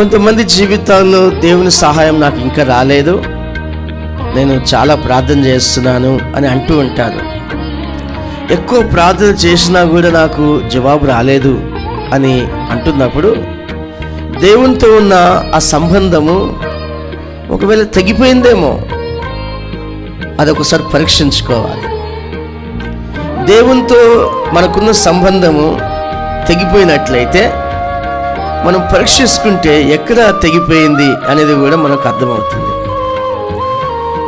కొంతమంది జీవితాల్లో దేవుని సహాయం నాకు ఇంకా రాలేదు. నేను చాలా ప్రార్థన చేస్తున్నాను అని అంటూ ఉంటారు. ఎక్కువ ప్రార్థన చేసినా కూడా నాకు జవాబు రాలేదు అని అంటున్నప్పుడు దేవునితో ఉన్న ఆ సంబంధము ఒకవేళ తగ్గిపోయిందేమో అదొకసారి పరీక్షించుకోవాలి. దేవునితో మనకున్న సంబంధము తెగిపోయినట్లయితే మనం పరీక్షించుకుంటే ఎక్కడ తెగిపోయింది అనేది కూడా మనకు అర్థమవుతుంది.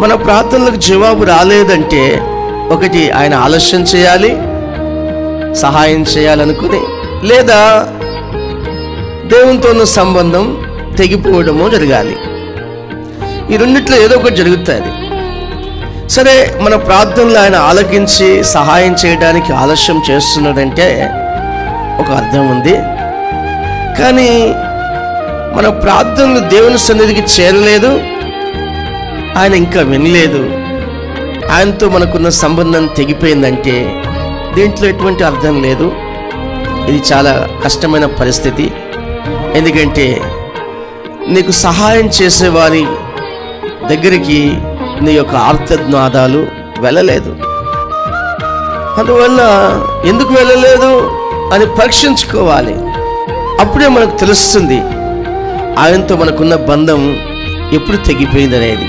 మన ప్రార్థనలకు జవాబు రాలేదంటే ఒకటి ఆయన ఆలస్యం చేయాలి సహాయం చేయాలనుకుని లేదా దేవునితో ఉన్న సంబంధం తెగిపోవడము జరగాలి. ఈ రెండిట్లో ఏదో ఒకటి జరుగుతుంది. సరే మన ప్రార్థనలు ఆయన ఆలకించి సహాయం చేయడానికి ఆలస్యం చేస్తున్నాడంటే ఒక అర్థం ఉంది. కానీ మన ప్రార్థనలు దేవుని సన్నిధికి చేరలేదు. ఆయన ఇంకా వినలేదు. ఆయనతో మనకున్న సంబంధం తెగిపోయిందంటే దీంట్లో ఎటువంటి అర్థం లేదు. ఇది చాలా కష్టమైన పరిస్థితి. ఎందుకంటే నీకు సహాయం చేసేవారి దగ్గరికి నీ యొక్క ఆర్తజ్ఞాదాలు వెళ్ళలేదు. అందువల్ల ఎందుకు వెళ్ళలేదు అని పరీక్షించుకోవాలి. అప్పుడే మనకు తెలుస్తుంది ఆయనతో మనకున్న బంధం ఎప్పుడు తెగిపోయింది అనేది